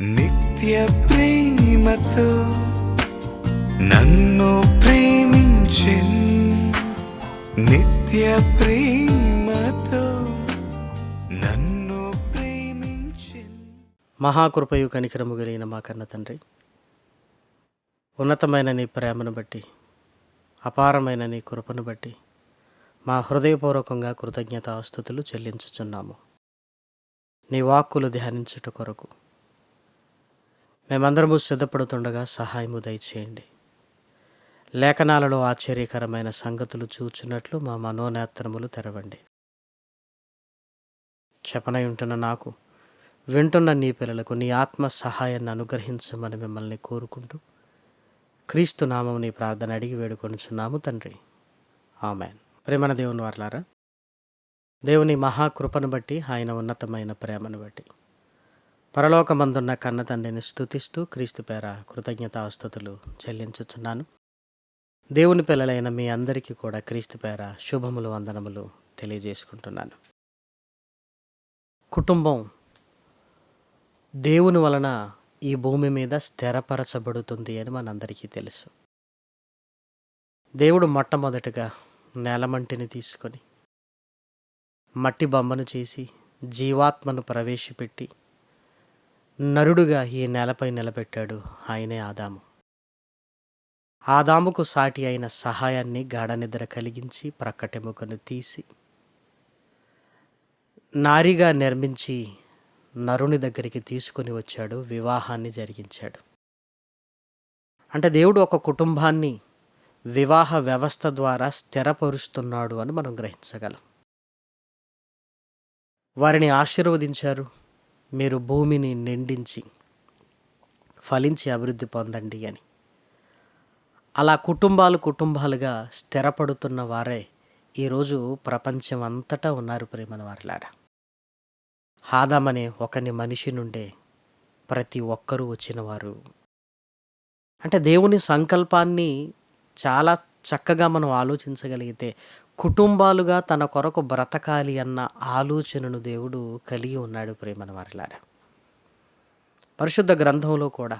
నిత్య ప్రేమతో నన్ను ప్రేమించిన్ నిత్య ప్రేమతో నన్ను ప్రేమించిన్ మహాకృపయు కనికరము కలిగిన మా కన్న తండ్రి. ఉన్నతమైన నీ ప్రేమను బట్టి అపారమైన నీ కృపను బట్టి మా హృదయపూర్వకంగా కృతజ్ఞత ఆస్తుతులు చెల్లించుచున్నాము. నీ వాక్కులు ధ్యానించుట కొరకు మేమందరము సిద్ధపడుతుండగా సహాయము దయచేయండి. లేఖనాలలో ఆశ్చర్యకరమైన సంగతులు చూచున్నట్లు మా మనోనేత్రములు తెరవండి. చెప్పనై ఉంటున్న నాకు వింటున్న నీ పిల్లలకు నీ ఆత్మ సహాయాన్ని అనుగ్రహించమని మిమ్మల్ని కోరుకుంటూ క్రీస్తు నామం నీ ప్రార్థన అడిగి వేడుకొనుచున్నాము తండ్రి. ఆమెన్. ప్రేమన దేవుని వర్లారా దేవుని మహాకృపను బట్టి ఆయన ఉన్నతమైన ప్రేమను బట్టి పరలోకమందున్న కన్నతండ్రిని స్థుతిస్తూ స్తుతిస్తూ క్రీస్తు పేర కృతజ్ఞతాస్తుతులు చెల్లించుచున్నాను. దేవుని పిల్లలైన మీ అందరికీ కూడా క్రీస్తు పేర శుభములు వందనములు తెలియజేసుకుంటున్నాను. కుటుంబం దేవుని వలన ఈ భూమి మీద స్థిరపరచబడుతుంది అని మనందరికీ తెలుసు. దేవుడు మొట్టమొదటగా నేలమంటిని తీసుకొని మట్టి బొమ్మను చేసి జీవాత్మను ప్రవేశపెట్టి నరుడుగా ఈ నేలపై నిలబెట్టాడు ఆయనే ఆదాము. ఆదాముకు సాటి అయిన సహాయాన్ని గాఢ నిద్ర కలిగించి ప్రక్కటెముకను తీసి నారిగా నిర్మించి నరుని దగ్గరికి తీసుకుని వచ్చాడు వివాహాన్ని జరిగించాడు. అంటే దేవుడు ఒక కుటుంబాన్ని వివాహ వ్యవస్థ ద్వారా స్థిరపరుస్తున్నాడు అని మనం గ్రహించగలం. వారిని ఆశీర్వదించారు. మీరు భూమిని నిండించి ఫలించి అభివృద్ధి పొందండి అని. అలా కుటుంబాలు కుటుంబాలుగా స్థిరపడుతున్న వారే ఈరోజు ప్రపంచం అంతటా ఉన్నారు ప్రేమన వారిలారా. హాదామనే ఒకని మనిషి నుండే ప్రతి ఒక్కరూ వచ్చినవారు. అంటే దేవుని సంకల్పాన్ని చాలా చక్కగా మనం ఆలోచించగలిగితే కుటుంబాలుగా తన కొరకు బ్రతకాలి అన్న ఆలోచనను దేవుడు కలిగి ఉన్నాడు ప్రేమన వారిలారా. పరిశుద్ధ గ్రంథంలో కూడా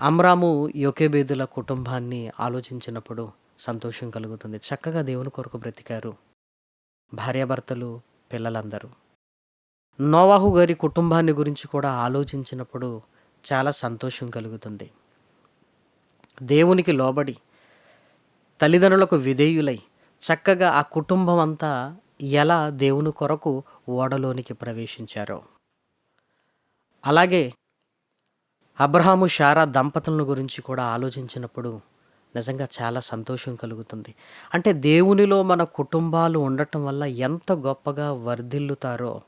అమ్రాము యొకేబేదుల కుటుంబాన్ని ఆలోచించినప్పుడు సంతోషం కలుగుతుంది. చక్కగా దేవుని కొరకు బ్రతికారు భార్యాభర్తలు పిల్లలందరూ. నోవాహు గారి కుటుంబాన్ని గురించి కూడా ఆలోచించినప్పుడు చాలా సంతోషం కలుగుతుంది. దేవునికి లోబడి తల్లిదండ్రులకు విధేయులై చక్కగా ఆ కుటుంబం అంతా ఎలా దేవుని కొరకు ఓడలోనికి ప్రవేశించారో. అలాగే అబ్రహాము షారా దంపతులను గురించి కూడా ఆలోచించినప్పుడు నిజంగా చాలా సంతోషం కలుగుతుంది. అంటే దేవునిలో మన కుటుంబాలు ఉండటం వల్ల ఎంత గొప్పగా వర్ధిల్లుతారో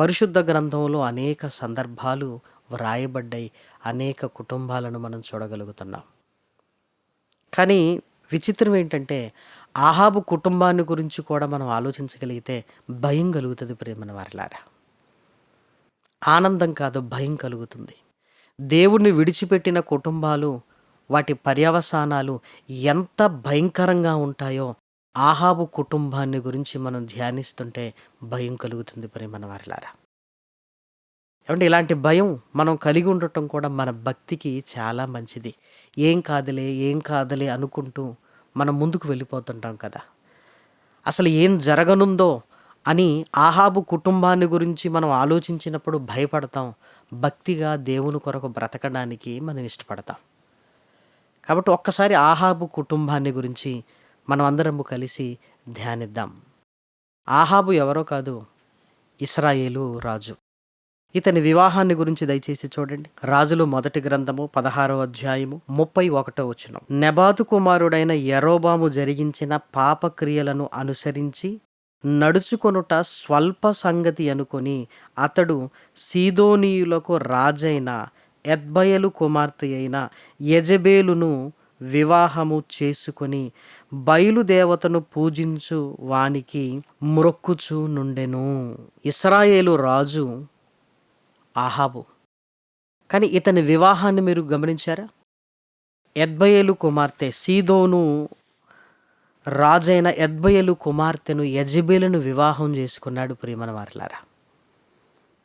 పరిశుద్ధ గ్రంథంలో అనేక సందర్భాలు వ్రాయబడ్డాయి అనేక కుటుంబాలను మనం చూడగలుగుతున్నాం. కానీ విచిత్రం ఏంటంటే ఆహాబు కుటుంబాన్ని గురించి కూడా మనం ఆలోచించగలిగితే భయం కలుగుతుంది ప్రేమన వారిలారా. ఆనందం కాదు భయం కలుగుతుంది. దేవుణ్ణి విడిచిపెట్టిన కుటుంబాలు వాటి పర్యవసానాలు ఎంత భయంకరంగా ఉంటాయో ఆహాబు కుటుంబాన్ని గురించి మనం ధ్యానిస్తుంటే భయం కలుగుతుంది ప్రేమన వారిలారా. ఏమంటే ఇలాంటి భయం మనం కలిగి ఉండటం కూడా మన భక్తికి చాలా మంచిది. ఏం కాదులే ఏం కాదులే అనుకుంటూ మనం ముందుకు వెళ్ళిపోతుంటాం కదా. అసలు ఏం జరగనుందో అని ఆహాబు కుటుంబాన్ని గురించి మనం ఆలోచించినప్పుడు భయపడతాం. భక్తిగా దేవుని కొరకు బ్రతకడానికి మనం ఇష్టపడతాం. కాబట్టి ఒక్కసారి ఆహాబు కుటుంబాన్ని గురించి మనం అందరము కలిసి ధ్యానిద్దాం. ఆహాబు ఎవరో కాదు ఇస్రాయేలు రాజు. ఇతని వివాహాన్ని గురించి దయచేసి చూడండి. రాజులు మొదటి గ్రంథము పదహారో అధ్యాయము ముప్పై ఒకటో వచ్చిన నెబాతు కుమారుడైన ఎరోబాము జరిగించిన పాపక్రియలను అనుసరించి నడుచుకొనుట స్వల్ప సంగతి అనుకొని అతడు సీదోనీయులకు రాజైన ఎద్బయలు కుమార్తె అయిన యజబేలును వివాహము చేసుకొని బయలుదేవతను పూజించు వానికి మ్రొక్కుచు నుండెను. ఇస్రాయేలు రాజు ఆహాబు. కానీ ఇతని వివాహాన్ని మీరు గమనించారా? ఎద్బయలు కుమార్తె సీదోను రాజైన ఎద్బయలు కుమార్తెను యజబేలను వివాహం చేసుకున్నాడు ప్రియమన వారిలారా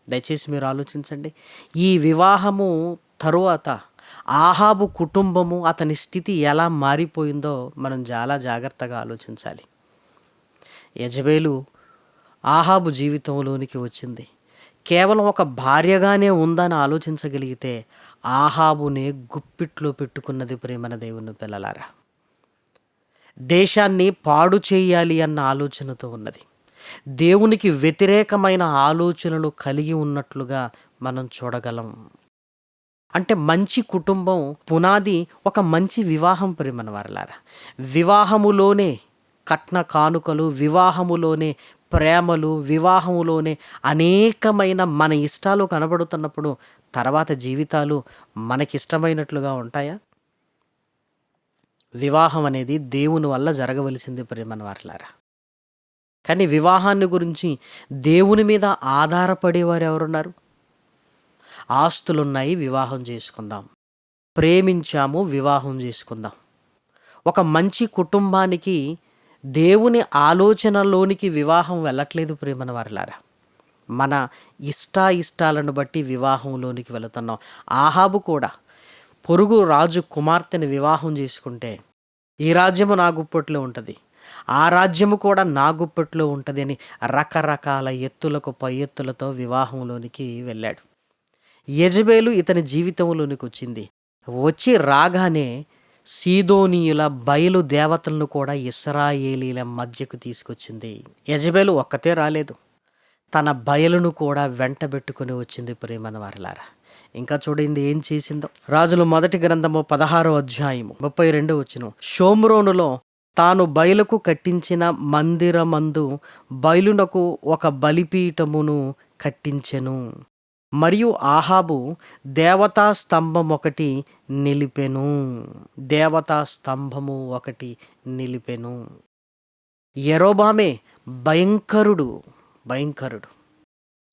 దయచేసి మీరు ఆలోచించండి. ఈ వివాహము తరువాత ఆహాబు కుటుంబము అతని స్థితి ఎలా మారిపోయిందో మనం చాలా జాగ్రత్తగా ఆలోచించాలి. యజబేలు ఆహాబు జీవితంలోనికి వచ్చింది. కేవలం ఒక భార్యగానే ఉందని ఆలోచించగలిగితే ఆహాబునే గుప్పిట్లో పెట్టుకున్నది ప్రేమన దేవుని పిల్లలారా. దేశాన్ని పాడు చేయాలి అన్న ఆలోచనతో ఉన్నది. దేవునికి వ్యతిరేకమైన ఆలోచనలు కలిగి ఉన్నట్లుగా మనం చూడగలం. అంటే మంచి కుటుంబం పునాది ఒక మంచి వివాహం ప్రేమన వారలారా. వివాహములోనే కట్న కానుకలు వివాహములోనే ప్రేమలు వివాహములోనే అనేకమైన మన ఇష్టాలు కనబడుతున్నప్పుడు తర్వాత జీవితాలు మనకిష్టమైనట్లుగా ఉంటాయా? వివాహం అనేది దేవుని వల్ల జరగవలసింది ప్రేమని వారలారా. కానీ వివాహాన్ని గురించి దేవుని మీద ఆధారపడేవారు ఎవరున్నారు? ఆస్తులున్నాయి వివాహం చేసుకుందాం. ప్రేమించాము వివాహం చేసుకుందాం. ఒక మంచి కుటుంబానికి దేవుని ఆలోచనలోనికి వివాహం వెళ్ళట్లేదు ప్రేమన వారిలారా. మన ఇష్టాయిష్టాలను బట్టి వివాహంలోనికి వెళుతున్నాం. ఆహాబు కూడా పొరుగు రాజు కుమార్తెని వివాహం చేసుకుంటే ఈ రాజ్యము నా గుప్పట్లో ఉంటుంది. ఆ రాజ్యము కూడా నా గుప్పట్లో ఉంటుంది అని రకరకాల ఎత్తులకు పై ఎత్తులతో వివాహంలోనికి వెళ్ళాడు. యజబేలు ఇతని జీవితంలోనికి వచ్చింది. వచ్చి రాగానే సీదోనీయుల బయలు దేవతలను కూడా ఇస్రాయేలీల మధ్యకు తీసుకొచ్చింది. యజబేలు ఒక్కతే రాలేదు. తన బయలును కూడా వెంటబెట్టుకుని వచ్చింది ప్రేమన వారిలారా. ఇంకా చూడండి ఏం చేసిందో. రాజులు మొదటి గ్రంథము పదహారో అధ్యాయము ముప్పై రెండు వచ్చిన షోమ్రోనులో తాను బయలుకు కట్టించిన మందిరమందు బయలునకు ఒక బలిపీఠమును కట్టించెను. మరియు ఆహాబు దేవతా స్తంభం ఒకటి నిలిపెను. దేవతా స్తంభము ఒకటి నిలిపెను. ఎరోబామే భయంకరుడు భయంకరుడు.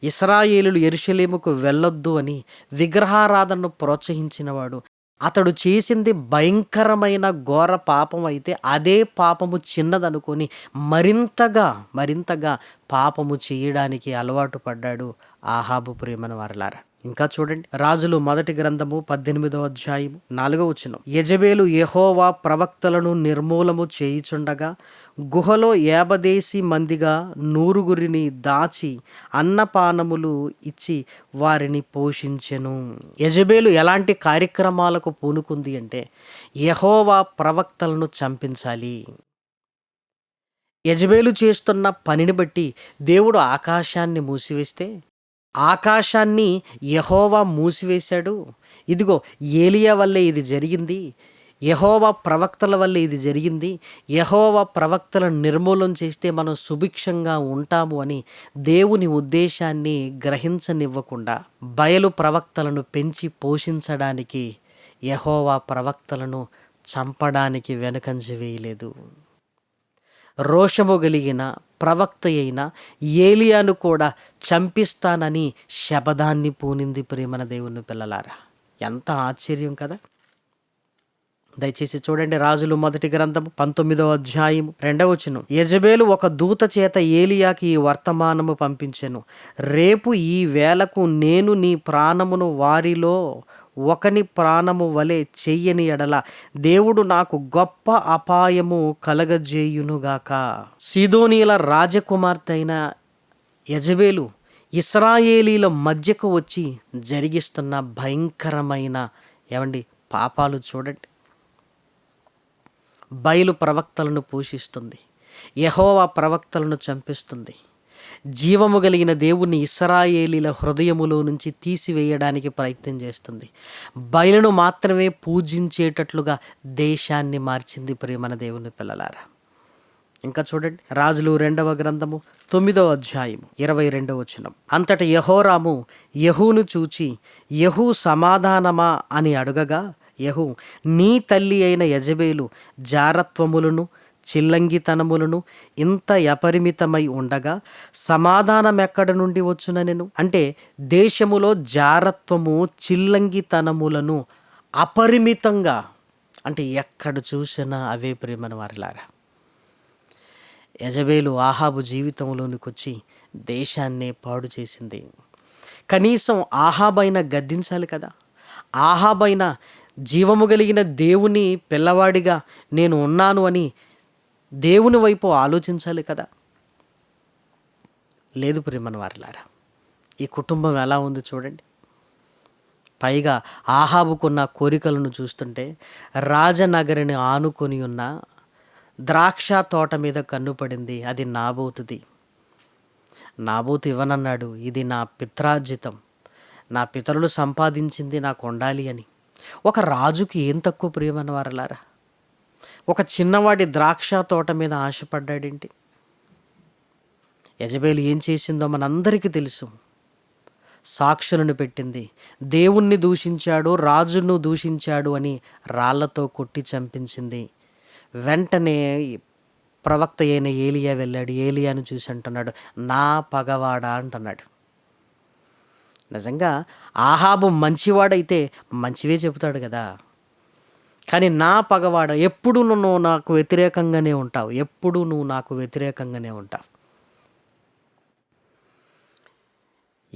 ఇస్రాయేలులు ఎరుషలేముకు వెళ్ళొద్దు అని విగ్రహారాధనను ప్రోత్సహించినవాడు. అతడు చేసింది భయంకరమైన ఘోర పాపం అయితే అదే పాపము చిన్నదనుకొని మరింతగా మరింతగా పాపము చేయడానికి అలవాటు పడ్డాడు. ఆహాబు ప్రేమను వారలారా ఇంకా చూడండి రాజులు మొదటి గ్రంథము పద్దెనిమిదవ అధ్యాయము నాలుగో వచ్చిన యజబేలు యహోవా ప్రవక్తలను నిర్మూలము చేయుచుండగా గుహలో ఏబదేసి మందిగా నూరుగురిని దాచి అన్నపానములు ఇచ్చి వారిని పోషించెను. యజబేలు ఎలాంటి కార్యక్రమాలకు పూనుకుంది అంటే యహోవా ప్రవక్తలను చంపించాలి. యజబేలు చేస్తున్న పనిని బట్టి దేవుడు ఆకాశాన్ని మూసివేస్తే ఆకాశాన్ని యహోవా మూసివేశాడు. ఇదిగో ఏలియా వల్లే ఇది జరిగింది. యహోవా ప్రవక్తల వల్ల ఇది జరిగింది. యహోవా ప్రవక్తలను నిర్మూలన చేస్తే మనం సుభిక్షంగా ఉంటాము అని దేవుని ఉద్దేశాన్ని గ్రహించనివ్వకుండా బయలు ప్రవక్తలను పెంచి పోషించడానికి యహోవా ప్రవక్తలను చంపడానికి వెనుకంజ వేయలేదు. రోషము కలిగిన ప్రవక్త అయిన ఏలియాను కూడా చంపిస్తానని శపథాన్ని పూనింది ప్రేమన దేవుని పిల్లలారా. ఎంత ఆశ్చర్యం కదా. దయచేసి చూడండి రాజులు మొదటి గ్రంథము పంతొమ్మిదవ అధ్యాయము రెండవ వచనం. యజబేలు ఒక దూత చేత ఏలియాకి ఈ వర్తమానము పంపించెను. రేపు ఈ వేళకు నేను నీ ప్రాణమును వారిలో ఒకని ప్రాణము వలె చెయ్యని ఎడల దేవుడు నాకు గొప్ప అపాయము కలగజేయునుగాక. సీదోనీల రాజకుమార్తె అయిన యజబేలు ఇస్రాయేలీల మధ్యకు వచ్చి జరిగిస్తున్న భయంకరమైన ఏమండి పాపాలు చూడండి. బయలు ప్రవక్తలను పోషిస్తుంది. యహోవా ప్రవక్తలను చంపిస్తుంది. జీవము కలిగిన దేవుణ్ణి ఇస్రాయేలీల హృదయములో నుంచి తీసివేయడానికి ప్రయత్నం చేస్తుంది. బయలును మాత్రమే పూజించేటట్లుగా దేశాన్ని మార్చింది ప్రేమన దేవుని పిల్లలారా. ఇంకా చూడండి రాజులు రెండవ గ్రంథము తొమ్మిదవ అధ్యాయము ఇరవై రెండవ వచనం. అంతట యహోరాము యహూను చూచి యహూ సమాధానమా అని అడుగగా యహు నీ తల్లి అయిన యజబేలు జారత్వములను చిల్లంగితనములను ఇంత అపరిమితమై ఉండగా సమాధానం ఎక్కడ నుండి వచ్చుననెను అంటే దేశములో జారత్వము చిల్లంగితనములను అపరిమితంగా అంటే ఎక్కడ చూసినా అవే ప్రేమను వారిలారా? యజబేలు ఆహాబు జీవితంలోనికి వచ్చి దేశాన్నే పాడు చేసింది. కనీసం ఆహాబైనా గద్దించాలి కదా? ఆహాబైన జీవము కలిగిన దేవుని పిల్లవాడిగా నేను ఉన్నాను అని దేవుని వైపు ఆలోచించాలి కదా. లేదు ప్రియమన వారిలారా ఈ కుటుంబం ఎలా ఉంది చూడండి. పైగా ఆహాబుకున్న కోరికలను చూస్తుంటే రాజనగరిని ఆనుకొని ఉన్న ద్రాక్ష తోట మీద కన్నుపడింది అది నాబోతుది. నాబోతు ఇవ్వనన్నాడు ఇది నా పిత్రార్జితం. నా పితరులు సంపాదించింది నాకు ఉండాలి అని. ఒక రాజుకి ఏం తక్కువ ప్రియమన్న వారలారా? ఒక చిన్నవాడి ద్రాక్ష తోట మీద ఆశపడ్డాడేంటి? యజబేలు ఏం చేసిందో మనందరికీ తెలుసు. సాక్షులను పెట్టింది దేవుణ్ణి దూషించాడు రాజును దూషించాడు అని రాళ్ళతో కొట్టి చంపించింది. వెంటనే ప్రవక్త అయిన ఏలియా వెళ్ళాడు ఏలియాను చూసి అంటున్నాడు నా పగవాడా? అంటున్నాడు. నిజంగా ఆహాబు మంచివాడైతే మంచివే చెబుతాడు కదా. కానీ నా పగవాడ ఎప్పుడు నువ్వు నాకు వ్యతిరేకంగానే ఉంటావు. ఎప్పుడు నువ్వు నాకు వ్యతిరేకంగానే ఉంటావు.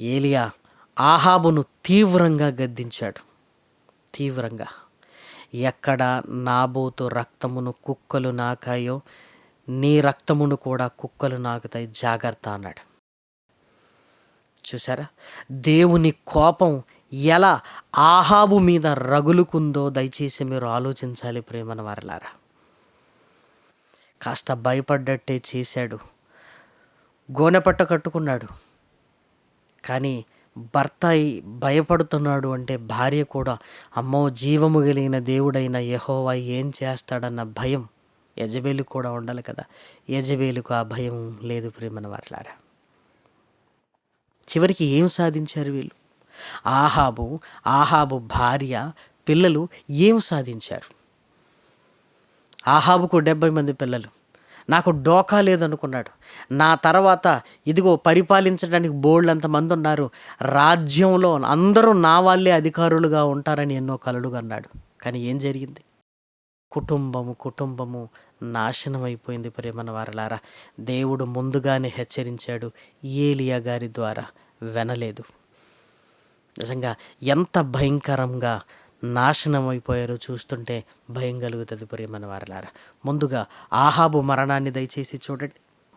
ఏలియా ఆహాబును తీవ్రంగా గద్దించాడు. తీవ్రంగా. ఎక్కడ నాబోతు రక్తమును కుక్కలు నాకాయో నీ రక్తమును కూడా కుక్కలు నాకుతాయి. జాగ్రత్త అన్నాడు. చూసారా దేవుని కోపం ఎలా ఆహాబు మీద రగులుకుందో దయచేసి మీరు ఆలోచించాలి ప్రేమన వారలారా. కాస్త భయపడ్డట్టే చేశాడు. గోనెపట్ట కట్టుకున్నాడు. కానీ భర్త భయపడుతున్నాడు అంటే భార్య కూడా అమ్మో జీవము కలిగిన దేవుడైన యహోవా ఏం చేస్తాడన్న భయం యజబేలు కూడా ఉండాలి కదా. యజబేలుకు ఆ భయం లేదు ప్రేమన వారిలారా. చివరికి ఏం సాధించారు వీళ్ళు? ఆహాబు ఆహాబు భార్య పిల్లలు ఏం సాధించారు? ఆహాబుకు డెబ్బై మంది పిల్లలు. నాకు డోకా లేదనుకున్నాడు. నా తర్వాత ఇదిగో పరిపాలించడానికి బోల్డ్ అంతమంది ఉన్నారు రాజ్యంలో అందరూ నా వాళ్ళే అధికారులుగా ఉంటారని ఎన్నో కలలుగా అన్నాడు కానీ ఏం జరిగింది? కుటుంబము కుటుంబము నాశనం అయిపోయింది ప్రేమన వారలారా. దేవుడు ముందుగానే హెచ్చరించాడు ఏలియా గారి ద్వారా. వినలేదు. నిజంగా ఎంత భయంకరంగా నాశనం అయిపోయారో చూస్తుంటే భయం కలుగుతుంది ప్రియమైన వారలారా. ముందుగా ఆహాబు మరణాన్ని దయచేసి చూడండి.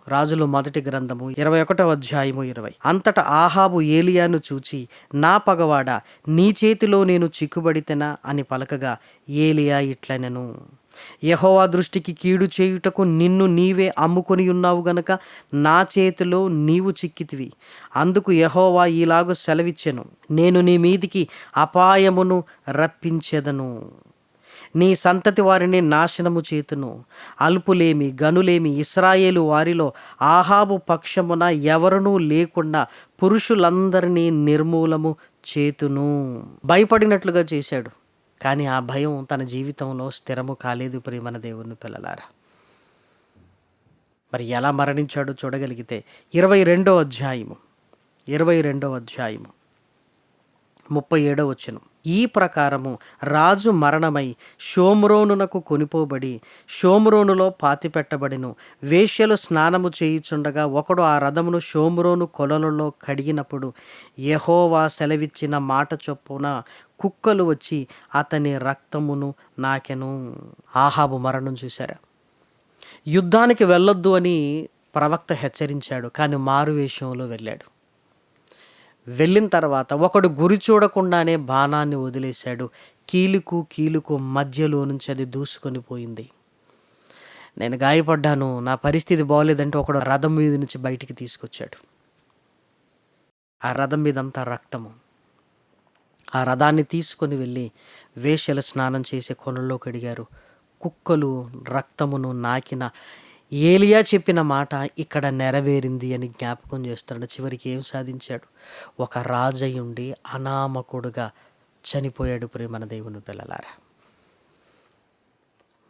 రాజులు మొదటి గ్రంథము ఇరవై ఒకటో అధ్యాయము ఇరవై. అంతటా ఆహాబు ఏలియాను చూచి నా పగవాడ నీ చేతిలో నేను చిక్కుబడితేనా? అని పలకగా ఏలియా ఇట్లనెను. యహోవా దృష్టికి కీడు చేయుటకు నిన్ను నీవే అమ్ముకొని ఉన్నావు గనక నా చేతిలో నీవు చిక్కితివి. అందుకు యహోవా ఈలాగు సెలవిచ్చెను. నేను నీ మీదికి అపాయమును రప్పించెదను. నీ సంతతి వారిని నాశనము చేతును. అల్పులేమి గనులేమి ఇస్రాయేలు వారిలో ఆహాబు పక్షమున ఎవరునూ లేకుండా పురుషులందరినీ నిర్మూలము చేతును. భయపడినట్లుగా చేశాడు. కానీ ఆ భయం తన జీవితంలో స్థిరము కాలేదు ప్రియమన దేవుని పిల్లలారా. మరి ఎలా మరణించాడో చూడగలిగితే ఇరవై రెండో అధ్యాయము ఇరవై రెండో అధ్యాయము ముప్పై ఏడో వచ్చును ఈ ప్రకారము రాజు మరణమై షోమ్రోనునకు కొనిపోబడి షోమ్రోనులో పాతిపెట్టబడిను. వేష్యలు స్నానము చేయుచుండగా ఒకడు ఆ రథమును షోమ్రోను కొలలలో కడిగినప్పుడు యహోవా సెలవిచ్చిన మాట చొప్పున కుక్కలు వచ్చి అతని రక్తమును నాకెను. ఆహాబు మరణం చూశారా. యుద్ధానికి వెళ్ళొద్దు అని ప్రవక్త హెచ్చరించాడు కానీ మారు వేషంలో వెళ్ళాడు. వెళ్ళిన తర్వాత ఒకడు గురి చూడకుండానే బాణాన్ని వదిలేశాడు. కీలుకు కీలుకు మధ్యలో నుంచి అది దూసుకొని పోయింది. నేను గాయపడ్డాను నా పరిస్థితి బాగోలేదంటే ఒకడు రథం మీద నుంచి బయటికి తీసుకొచ్చాడు. ఆ రథం మీదంతా రక్తము. ఆ రథాన్ని తీసుకొని వెళ్ళి వేశ్యల స్నానం చేసే కొనల్లో కడిగారు కుక్కలు రక్తమును నాకిన ఏలియా చెప్పిన మాట ఇక్కడ నెరవేరింది అని జ్ఞాపకం చేస్తున్నాడు. చివరికి ఏం సాధించాడు? ఒక రాజయుండి అనామకుడుగా చనిపోయాడు ప్రేమన దేవుని పిల్లలారా.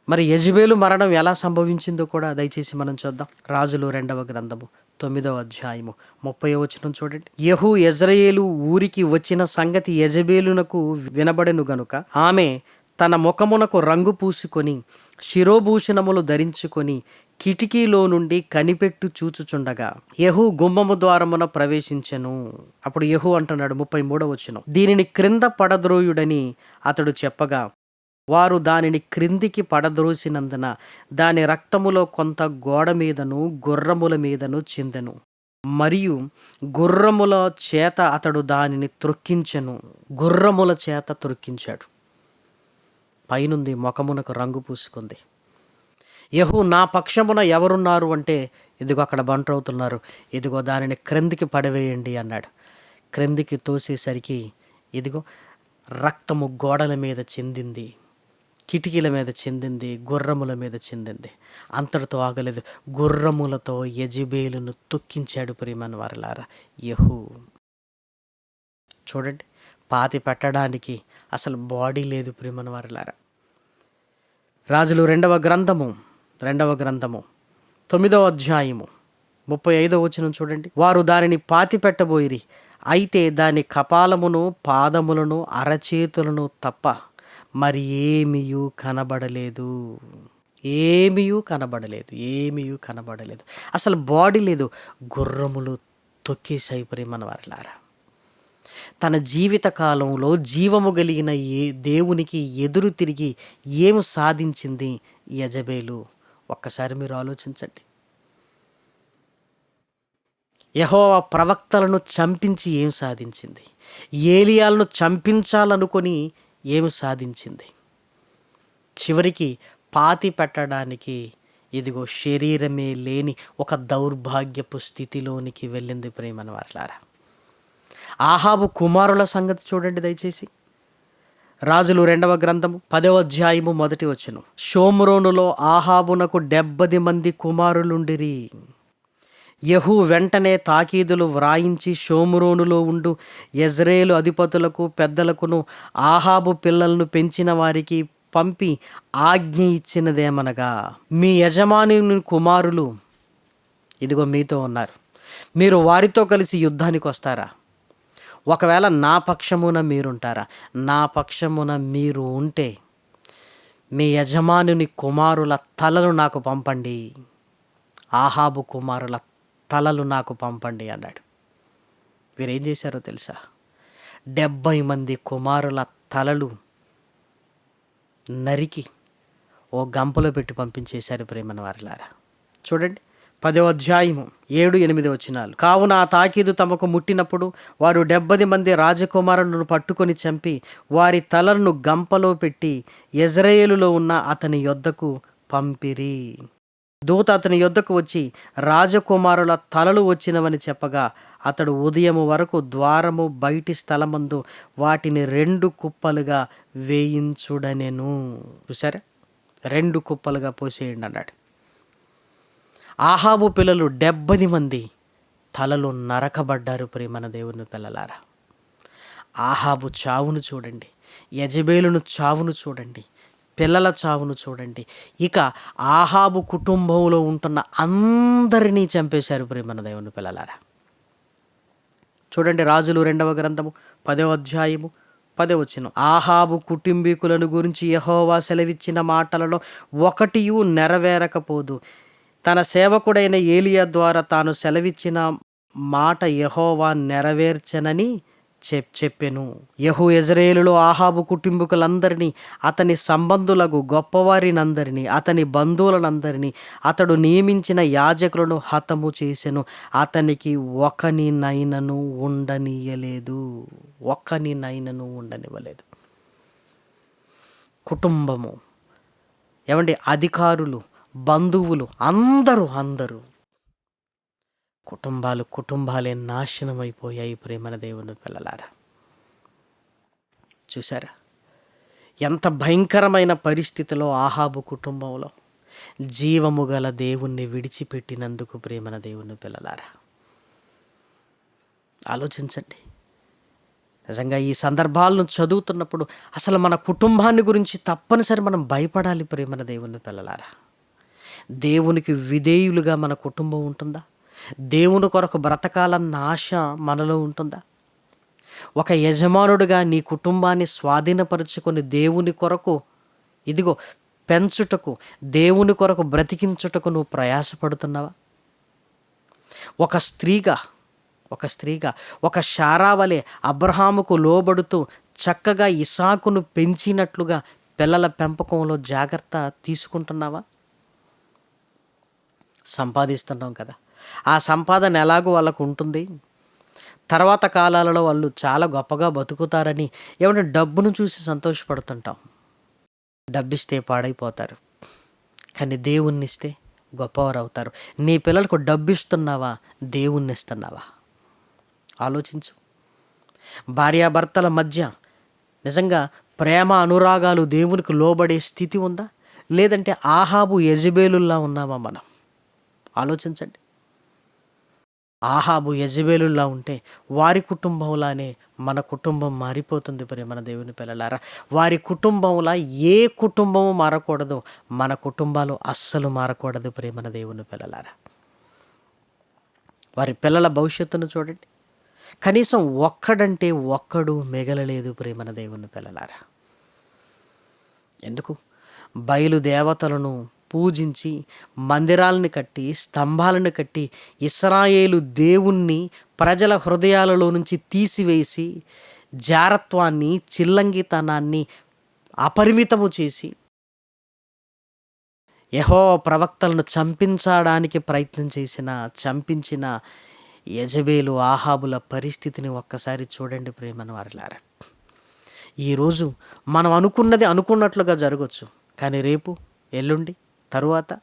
మరి యజ్బేలు మరణం ఎలా సంభవించిందో కూడా దయచేసి మనం చూద్దాం. రాజులు రెండవ గ్రంథము తొమ్మిదవ అధ్యాయము. ముప్పై వచనం చూడండి. యహు ఎజ్రయేలు ఊరికి వచ్చిన సంగతి యజబేలునకు వినబడెను గనుక ఆమె తన ముఖమునకు రంగు పూసుకొని శిరోభూషణములు ధరించుకొని కిటికీలో నుండి కనిపెట్టు చూచుచుండగా యహు గుమ్మము ద్వారమున ప్రవేశించెను. అప్పుడు యహు అంటున్నాడు ముప్పై మూడవ వచ్చిన దీనిని క్రింద పడద్రోయుడని అతడు చెప్పగా వారు దానిని క్రిందికి పడద్రోసినందున దాని రక్తములో కొంత గోడ మీదను గుర్రముల మీదను చిందెను. మరియు గుర్రముల చేత అతడు దానిని త్రొక్కించెను. గుర్రముల చేత త్రొక్కించాడు. పైనుంది ముఖమునకు రంగు పూసుకుంది. యహు నా పక్షమున ఎవరున్నారు అంటే ఇదిగో అక్కడ బంటవుతున్నారు ఇదిగో దానిని క్రిందికి పడవేయండి అన్నాడు. క్రిందికి తోసేసరికి ఇదిగో రక్తము గోడల మీద చెందింది. కిటికీల మీద చెందింది గుర్రముల మీద చెందింది. అంతటితో ఆగలేదు. గుర్రములతో యజబేలును తొక్కించాడు ప్రియమన్ వారిలారా. యహూ. చూడండి పాతి పెట్టడానికి అసలు బాడీ లేదు ప్రియమన్ వారిలారా. రాజులు రెండవ గ్రంథము రెండవ గ్రంథము తొమ్మిదవ అధ్యాయము ముప్పై ఐదవ వచనం చూడండి. వారు దానిని పాతి పెట్టబోయిరి అయితే దాని కపాలమును పాదములను అరచేతులను తప్ప మరి ఏమియూ కనబడలేదు. ఏమీయూ కనబడలేదు. ఏమీయూ కనబడలేదు. అసలు బాడీ లేదు. గుర్రములు తొక్కేసాయి ప్రేమన వారిలారా తన జీవిత కాలంలో జీవము కలిగిన ఏ దేవునికి ఎదురు తిరిగి ఏం సాధించింది యజబేలు? ఒక్కసారి మీరు ఆలోచించండి. యహోవా ప్రవక్తలను చంపించి ఏం సాధించింది? ఏలియాలను చంపించాలనుకొని ఏమి సాధించింది? చివరికి పాతి పెట్టడానికి ఇదిగో శరీరమే లేని ఒక దౌర్భాగ్యపు స్థితిలోనికి వెళ్ళింది ప్రేమను వారలారా ఆహాబు కుమారుల సంగతి చూడండి దయచేసి. రాజులు రెండవ గ్రంథము పదవ అధ్యాయము మొదటి వచ్చును షోమ్రోనులో ఆహాబునకు డెబ్బది మంది కుమారులుండిరి. యహు వెంటనే తాకీదులు వ్రాయించి షోమురోనులో ఉండు. యజ్రేలు అధిపతులకు పెద్దలకును ఆహాబు పిల్లలను పెంచిన వారికి పంపి ఆజ్ఞ ఇచ్చినదేమనగా. మీ యజమాని కుమారులు ఇదిగో మీతో ఉన్నారు. మీరు వారితో కలిసి యుద్ధానికి వస్తారా? ఒకవేళ నా పక్షమున మీరుంటారా? నా పక్షమున మీరు ఉంటే మీ యజమానుని కుమారుల తలను నాకు పంపండి. ఆహాబు కుమారుల తలలు నాకు పంపండి అన్నాడు. వీరేం చేశారో తెలుసా? డెబ్భై మంది కుమారుల తలలు నరికి ఓ గంపలో పెట్టి పంపించేశారు ప్రేమని వారిలారా. చూడండి పదో అధ్యాయము ఏడు ఎనిమిది వచ్చినాలు కావున ఆ తాకీదు తమకు ముట్టినప్పుడు వారు డెబ్బది మంది రాజకుమారులను పట్టుకొని చంపి వారి తలను గంపలో పెట్టి ఎజ్రయేలులో ఉన్న అతని యొద్దకు పంపిరి. దూత అతని యొద్దకు వచ్చి రాజకుమారుల తలలు వచ్చినవని చెప్పగా అతడు ఉదయము వరకు ద్వారము బయటి స్థలమందు వాటిని రెండు కుప్పలుగా వేయించుడనెను. చూసారా రెండు కుప్పలుగా పోసేయండి అన్నాడు. ఆహాబు పిల్లలు డెబ్బది మంది తలలు నరకబడ్డారు ప్రేమన దేవుని పిల్లలారా. ఆహాబు చావును చూడండి యజబేలును చావును చూడండి పిల్లల చావును చూడండి. ఇక ఆహాబు కుటుంబంలో ఉంటున్న అందరినీ చంపేశారు ప్రేమన దేవుని పిల్లలారా. చూడండి రాజులు రెండవ గ్రంథము పదవ అధ్యాయము పదే వచ్చిన ఆహాబు కుటుంబీకులను గురించి యహోవా సెలవిచ్చిన మాటలలో ఒకటియు నెరవేరకపోదు. తన సేవకుడైన ఏలియా ద్వారా తాను సెలవిచ్చిన మాట యహోవా నెరవేర్చనని చెప్పెను. యహు ఎజ్రేలులో ఆహాబు కుటుంబకులందరినీ అతని సంబంధులకు గొప్పవారినందరినీ అతని బంధువులనందరినీ అతడు నియమించిన యాజకులను హతము చేసెను. అతనికి ఒకని నైనను ఉండనీయలేదు. ఒకని నైనను ఉండనివ్వలేదు. కుటుంబము. ఏమండి? అధికారులు బంధువులు అందరూ అందరూ కుటుంబాలు కుటుంబాలే నాశనం అయిపోయాయి ప్రేమన దేవుని పిల్లలారా. చూసారా ఎంత భయంకరమైన పరిస్థితిలో ఆహాబు కుటుంబంలో జీవము గల దేవుణ్ణి విడిచిపెట్టినందుకు ప్రేమన దేవుని పిల్లలారా. ఆలోచించండి. నిజంగా ఈ సందర్భాలను చదువుతున్నప్పుడు అసలు మన కుటుంబాన్ని గురించి తప్పనిసరి మనం భయపడాలి ప్రేమన దేవుని పిల్లలారా. దేవునికి విధేయులుగా మన కుటుంబం ఉంటుందా? దేవుని కొరకు బ్రతకాలన్న ఆశ మనలో ఉంటుందా? ఒక యజమానుడిగా నీ కుటుంబాన్ని స్వాధీనపరుచుకొని దేవుని కొరకు ఇదిగో పెంచుటకు దేవుని కొరకు బ్రతికించుటకు నువ్వు ప్రయాసపడుతున్నావా? ఒక స్త్రీగా ఒక స్త్రీగా ఒక శారావలే అబ్రహాముకు లోబడుతూ చక్కగా ఇసాకును పెంచినట్లుగా పిల్లల పెంపకంలో జాగ్రత్త తీసుకుంటున్నావా? సంపాదిస్తున్నాం కదా. ఆ సంపాదన ఎలాగో వాళ్ళకు ఉంటుంది. తర్వాత కాలాలలో వాళ్ళు చాలా గొప్పగా బతుకుతారని ఏమైనా డబ్బును చూసి సంతోషపడుతుంటాం. డబ్బిస్తే పాడైపోతారు. కానీ దేవుణ్ణి ఇస్తే గొప్పవారు అవుతారు నీ పిల్లలకు డబ్బు ఇస్తున్నావా దేవుణ్ణి ఇస్తున్నావా ఆలోచించు. భార్యాభర్తల మధ్య నిజంగా ప్రేమ అనురాగాలు దేవునికి లోబడే స్థితి ఉందా? లేదంటే ఆహాబు యజబేలుల్లా ఉన్నామా మనం? ఆలోచించండి. ఆహాబు యజబేలుల్లా ఉంటే వారి కుటుంబంలానే మన కుటుంబం మారిపోతుంది ప్రేమన దేవుని పిల్లలారా. వారి కుటుంబంలా ఏ కుటుంబము మారకూడదు మన కుటుంబాలు అస్సలు మారకూడదు ప్రేమన దేవుని పిల్లలారా. వారి పిల్లల భవిష్యత్తును చూడండి. కనీసం ఒక్కడంటే ఒక్కడు మిగలలేదు ప్రేమన దేవుని పిల్లలారా. ఎందుకు? బయలు దేవతలను పూజించి మందిరాలను కట్టి స్తంభాలను కట్టి ఇస్రాయేలు దేవుణ్ణి ప్రజల హృదయాలలో నుంచి తీసివేసి జారత్వాన్ని చిల్లంగితనాన్ని అపరిమితము చేసి యహో ప్రవక్తలను చంపించడానికి ప్రయత్నం చేసిన చంపించిన యజబేలు ఆహాబుల పరిస్థితిని ఒక్కసారి చూడండి ప్రేమను వారిలారా. ఈరోజు మనం అనుకున్నది అనుకున్నట్లుగా జరగచ్చు కానీ రేపు ఎల్లుండి తరువాత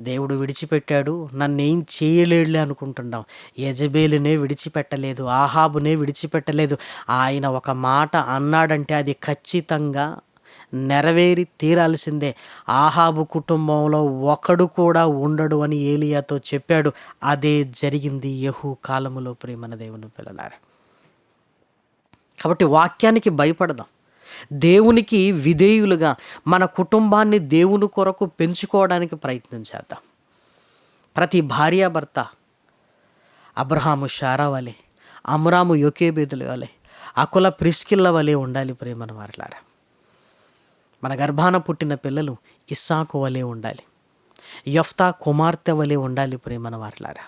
దేవుడు విడిచిపెట్టాడు నన్నేం చేయలేడులే అనుకుంటున్నాం. యజబేలునే విడిచిపెట్టలేదు ఆహాబునే విడిచిపెట్టలేదు. ఆయన ఒక మాట అన్నాడంటే అది ఖచ్చితంగా నెరవేరి తీరాల్సిందే. ఆహాబు కుటుంబంలో ఒకడు కూడా ఉండడు అని ఏలియాతో చెప్పాడు. అదే జరిగింది యహు కాలములో ప్రేమన దేవుని పిల్లలారా. కాబట్టి వాక్యానికి భయపడదాం. దేవునికి విధేయులుగా మన కుటుంబాన్ని దేవుని కొరకు పెంచుకోవడానికి ప్రయత్నం చేద్దాం. ప్రతి భార్యాభర్త అబ్రహాము షారా వలె యొకేబేదుల వలె అకుల ప్రిస్కిల్ల వలె ఉండాలి ప్రేమను వారలారా. మన గర్భాన పుట్టిన పిల్లలు ఇస్సాకు వలె ఉండాలి. యఫ్తా కుమార్తె వలె ఉండాలి ప్రేమన వారలారా.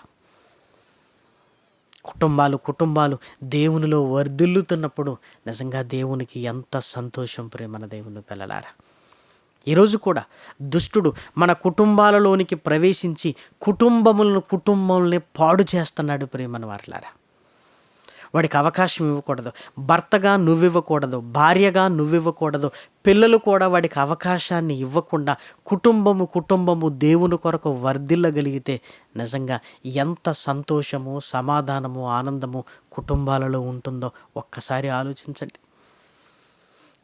కుటుంబాలు కుటుంబాలు దేవునిలో వర్ధిల్లుతున్నప్పుడు నిజంగా దేవునికి ఎంత సంతోషం ప్రేమన దేవుని పిల్లలారా. ఈరోజు కూడా దుష్టుడు మన కుటుంబాలలోనికి ప్రవేశించి కుటుంబములను కుటుంబంలో పాడు చేస్తున్నాడు ప్రేమను వారలారా. వాడికి అవకాశం ఇవ్వకూడదు. భర్తగా నువ్వివ్వకూడదు. భార్యగా నువ్వివ్వకూడదు. పిల్లలు కూడా వాడికి అవకాశాన్ని ఇవ్వకుండా కుటుంబము కుటుంబము దేవుని కొరకు వర్ధిల్లగలిగితే నిజంగా ఎంత సంతోషము సమాధానము ఆనందము కుటుంబాలలో ఉంటుందో ఒక్కసారి ఆలోచించండి.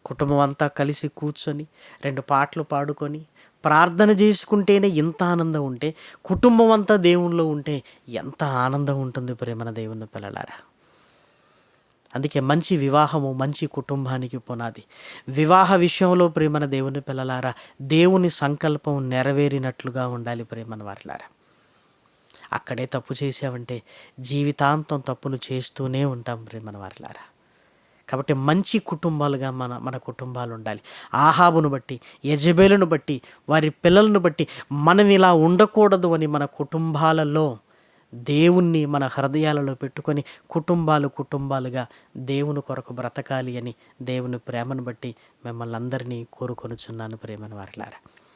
కుటుంబం అంతా కలిసి కూర్చొని రెండు పాటలు పాడుకొని ప్రార్థన చేసుకుంటేనే ఇంత ఆనందం ఉంటే కుటుంబం అంతా దేవునిలో ఉంటే ఎంత ఆనందం ఉంటుంది ప్రేమన దేవుని పిల్లలారా. అందుకే మంచి వివాహము మంచి కుటుంబానికి పునాది. వివాహ విషయంలో ప్రేమన దేవుని పిల్లలారా దేవుని సంకల్పం నెరవేరినట్లుగా ఉండాలి ప్రేమన వారిలారా. అక్కడే తప్పు చేసావంటే జీవితాంతం తప్పులు చేస్తూనే ఉంటాం ప్రేమన వారిలారా. కాబట్టి మంచి కుటుంబాలుగా మన మన కుటుంబాలు ఉండాలి. ఆహాబును బట్టి యజబేలును బట్టి వారి పిల్లలను బట్టి మనం ఇలా ఉండకూడదు అని మన కుటుంబాలలో దేవుణ్ణి మన హృదయాలలో పెట్టుకొని కుటుంబాలు కుటుంబాలుగా దేవుని కొరకు బ్రతకాలి అని దేవుని ప్రేమను బట్టి మిమ్మల్ని అందరినీ కోరుకొనుచున్నాను ప్రేమను వారిలారా.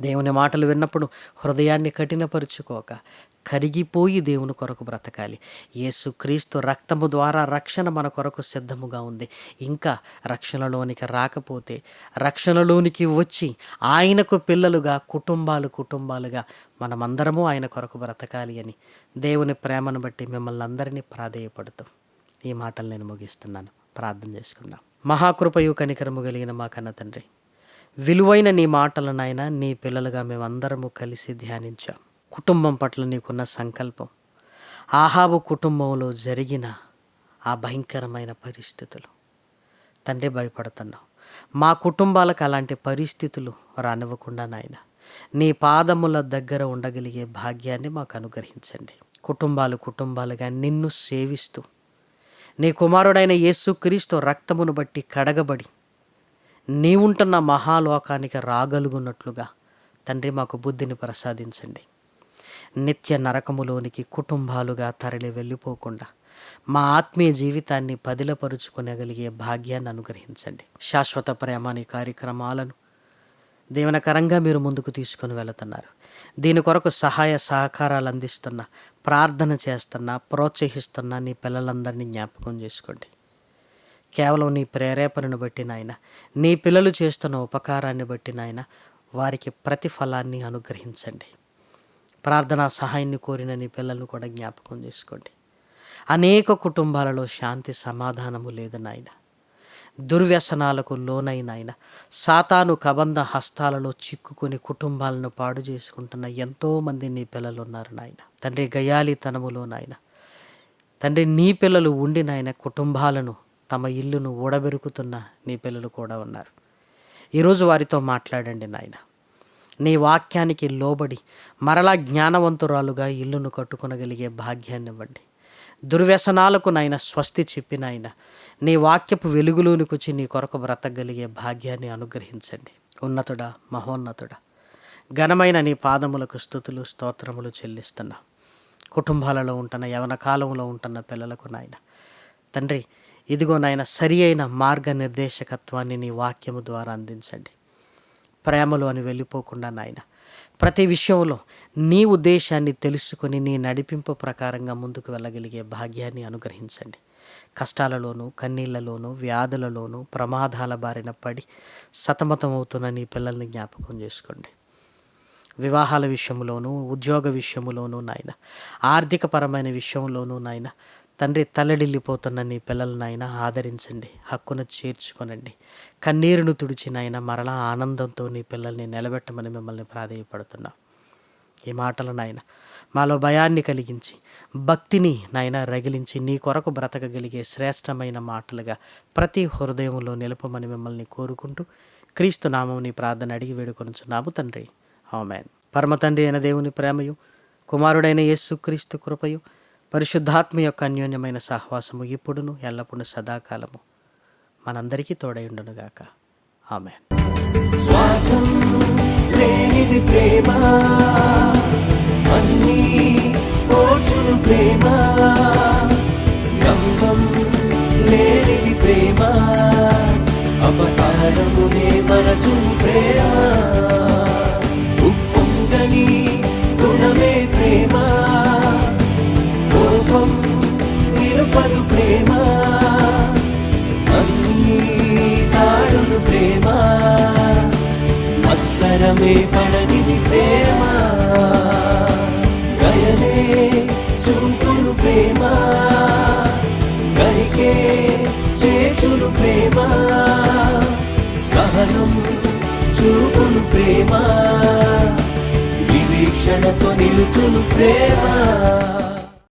దేవుని మాటలు విన్నప్పుడు హృదయాన్ని కఠినపరుచుకోక కరిగిపోయి దేవుని కొరకు బ్రతకాలి. యేసుక్రీస్తు రక్తము ద్వారా రక్షణ మన కొరకు సిద్ధముగా ఉంది. ఇంకా రక్షణలోనికి రాకపోతే రక్షణలోనికి వచ్చి ఆయనకు పిల్లలుగా కుటుంబాలు కుటుంబాలుగా మనమందరము ఆయన కొరకు బ్రతకాలి అని దేవుని ప్రేమను బట్టి మిమ్మల్ని అందరినీ ప్రాధేయపడుతూ ఈ మాటలు నేను ముగిస్తున్నాను. ప్రార్థన చేసుకుందాం. మహాకృపయు కనికరము కలిగిన మా కన్న తండ్రి విలువైన నీ మాటలు నాయన నీ పిల్లలుగా మేమందరము కలిసి ధ్యానించాం. కుటుంబం పట్ల నీకున్న సంకల్పం ఆహాబు కుటుంబంలో జరిగిన ఆ భయంకరమైన పరిస్థితులు. తండ్రి భయపడుతున్నాం మా కుటుంబాలకు అలాంటి పరిస్థితులు రానివ్వకుండా నాయన నీ పాదముల దగ్గర ఉండగలిగే భాగ్యాన్ని మాకు అనుగ్రహించండి. కుటుంబాలు కుటుంబాలుగా నిన్ను సేవిస్తూ నీ కుమారుడైన యేసుక్రీస్తు రక్తమును బట్టి కడగబడి నీవుంటున్న మహాలోకానికి రాగలుగున్నట్లుగా తండ్రి మాకు బుద్ధిని ప్రసాదించండి. నిత్య నరకములోనికి కుటుంబాలుగా తరలి వెళ్ళిపోకుండా మా ఆత్మీయ జీవితాన్ని పదిలపరుచుకునగలిగే భాగ్యాన్ని అనుగ్రహించండి. శాశ్వత ప్రేమాని కార్యక్రమాలను దీవనకరంగా మీరు ముందుకు తీసుకొని వెళుతున్నారు. దీని కొరకు సహాయ సహకారాలు అందిస్తున్న ప్రార్థన చేస్తున్న ప్రోత్సహిస్తున్న నీ పిల్లలందరినీ జ్ఞాపకం చేసుకోండి. కేవలం నీ ప్రేరేపణను బట్టి నాయన నీ పిల్లలు చేస్తున్న ఉపకారాన్ని బట్టి నాయన వారికి ప్రతిఫలాన్ని అనుగ్రహించండి. ప్రార్థనా సహాయాన్ని కోరిన నీ పిల్లలను కూడా జ్ఞాపకం చేసుకోండి. అనేక కుటుంబాలలో శాంతి సమాధానము లేదు నాయన. దుర్వ్యసనాలకు లోనైన ఆయన సాతాను కబంధ హస్తాలలో చిక్కుకుని కుటుంబాలను పాడు చేసుకుంటున్న ఎంతోమంది నీ పిల్లలు ఉన్నారు నాయన. తండ్రి గయాలితనములో నాయన తండ్రి నీ పిల్లలు ఉండి నాయన కుటుంబాలను తమ ఇల్లును ఊడబెరుకుతున్న నీ పిల్లలు కూడా ఉన్నారు. ఈరోజు వారితో మాట్లాడండి నాయన. నీ వాక్యానికి లోబడి మరలా జ్ఞానవంతురాలుగా ఇల్లును కట్టుకొనగలిగే భాగ్యాన్ని ఇవ్వండి దుర్వ్యసనాలకు నాయన స్వస్తి చెప్పినాయన నీ వాక్యపు వెలుగులోనికి వచ్చి నీ కొరకు బ్రతకగలిగే భాగ్యాన్ని అనుగ్రహించండి. ఉన్నతుడా మహోన్నతుడా. ఘనమైన నీ పాదములకు స్థుతులు స్తోత్రములు చెల్లిస్తున్నా. కుటుంబాలలో ఉంటున్న యవన కాలంలో ఉంటున్న పిల్లలకు నాయన. తండ్రి ఇదిగో నాయన సరి అయిన మార్గనిర్దేశకత్వాన్ని నీ వాక్యము ద్వారా అందించండి. ప్రేమలో అని వెళ్ళిపోకుండా నాయన ప్రతి విషయంలో నీ ఉద్దేశాన్ని తెలుసుకుని నీ నడిపింపు ప్రకారంగా ముందుకు వెళ్ళగలిగే భాగ్యాన్ని అనుగ్రహించండి. కష్టాలలోనూ కన్నీళ్ళలోనూ వ్యాధులలోనూ ప్రమాదాల బారిన పడి సతమతమవుతున్న నీ పిల్లల్ని జ్ఞాపకం చేసుకోండి. వివాహాల విషయంలోనూ ఉద్యోగ విషయంలోనూ నాయన ఆర్థికపరమైన విషయంలోనూ నాయన తండ్రి తల్లడిల్లిపోతున్న నీ పిల్లలనైనా ఆదరించండి హక్కును చేర్చుకొనండి. కన్నీరును తుడిచి నాయన మరలా ఆనందంతో నీ పిల్లల్ని నిలబెట్టమని మిమ్మల్ని ప్రాధేయపడుతున్నా. ఈ మాటలు నాయన మాలో భయాన్ని కలిగించి భక్తిని నాయన రగిలించి నీ కొరకు బ్రతకగలిగే శ్రేష్టమైన మాటలుగా ప్రతి హృదయంలో నిలుపమని మిమ్మల్ని కోరుకుంటూ క్రీస్తు నామం నీ ప్రార్థన అడిగి వేడుకొనుచున్నాము తండ్రి. ఆమెన్. పరమ తండ్రి అయిన దేవుని ప్రేమయు కుమారుడైన యేసుక్రీస్తు కృపయు పరిశుద్ధాత్మ యొక్క అన్యోన్యమైన సహవాసము ఇప్పుడును ఎల్లప్పుడూ సదాకాలము. మనందరికీ తోడైండునుగాక ఆమె లేనిది ప్రేమ అన్నీ ఓచును ప్రేమ. గంగం లేనిది ప్రేమ అపకారమునే మరచును ప్రేమ. మత్సరమే పడనిది ప్రేమ. గయనే చూపులు ప్రేమ. గరికే చేచులు ప్రేమ. సహనం చూపులు ప్రేమ. వివీక్షణతో నిలుచులు ప్రేమ.